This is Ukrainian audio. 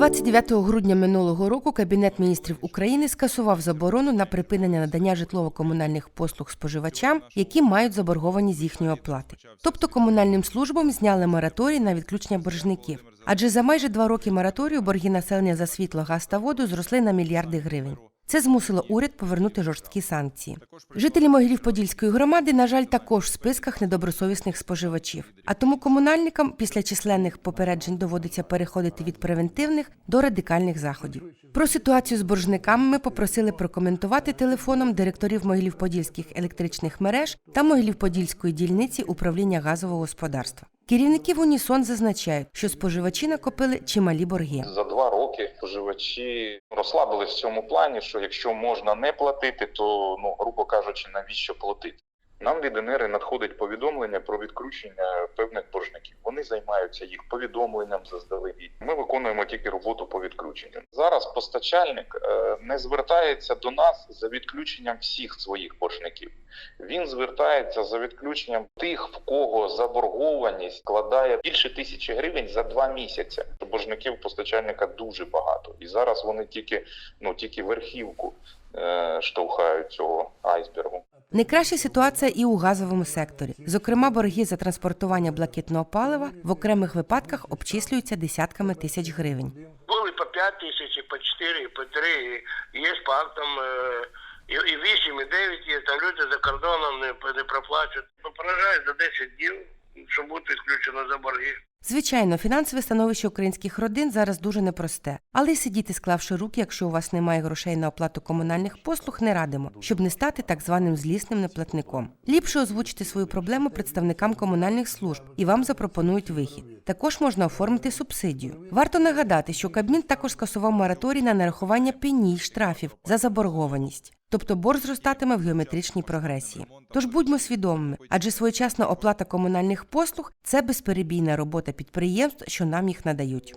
29 грудня минулого року Кабінет міністрів України скасував заборону на припинення надання житлово-комунальних послуг споживачам, які мають заборговані з їхньої оплати. Тобто комунальним службам зняли мораторій на відключення боржників. Адже за майже два роки мораторію борги населення за світло, газ та воду зросли на мільярди гривень. Це змусило уряд повернути жорсткі санкції. Жителі Могилів-Подільської громади, на жаль, також в списках недобросовісних споживачів. А тому комунальникам після численних попереджень доводиться переходити від превентивних до радикальних заходів. Про ситуацію з боржниками ми попросили прокоментувати телефоном директорів Могилів-Подільських електричних мереж та Могилів-Подільської дільниці управління газового господарства. Керівники в унісон зазначають, що споживачі накопили чималі борги. За два роки споживачі розслабились в цьому плані, що якщо можна не платити, то ну грубо кажучи, навіщо платити? Нам від ЕНЕРи надходить повідомлення про відключення певних боржників. Вони займаються їх повідомленням заздалегідь. Ми виконуємо тільки роботу по відключенню. Зараз постачальник е, не звертається до нас за відключенням всіх своїх боржників. Він звертається за відключенням тих, в кого заборгованість складає більше тисячі гривень за два місяці. Боржників постачальника дуже багато, і зараз вони тільки ну тільки верхівку е, штовхають цього айсбергу. Найкраща ситуація і у газовому секторі. Зокрема, борги за транспортування блакитного палива в окремих випадках обчислюються десятками тисяч гривень. Були по 5 тисяч, і по 4, і по 3, і є по е, і, і 8, і 9 є, там люди за кордоном не, не проплачують. Ну, Поражають за 10 днів, що буде відключено за борги. Звичайно, фінансове становище українських родин зараз дуже непросте, але й сидіти, склавши руки, якщо у вас немає грошей на оплату комунальних послуг, не радимо, щоб не стати так званим злісним неплатником. Ліпше озвучити свою проблему представникам комунальних служб і вам запропонують вихід. Також можна оформити субсидію. Варто нагадати, що Кабмін також скасував мораторій на нарахування пені й штрафів за заборгованість. Тобто борг зростатиме в геометричній прогресії. Тож будьмо свідомими, адже своєчасна оплата комунальних послуг це безперебійна робота підприємств, що нам їх надають.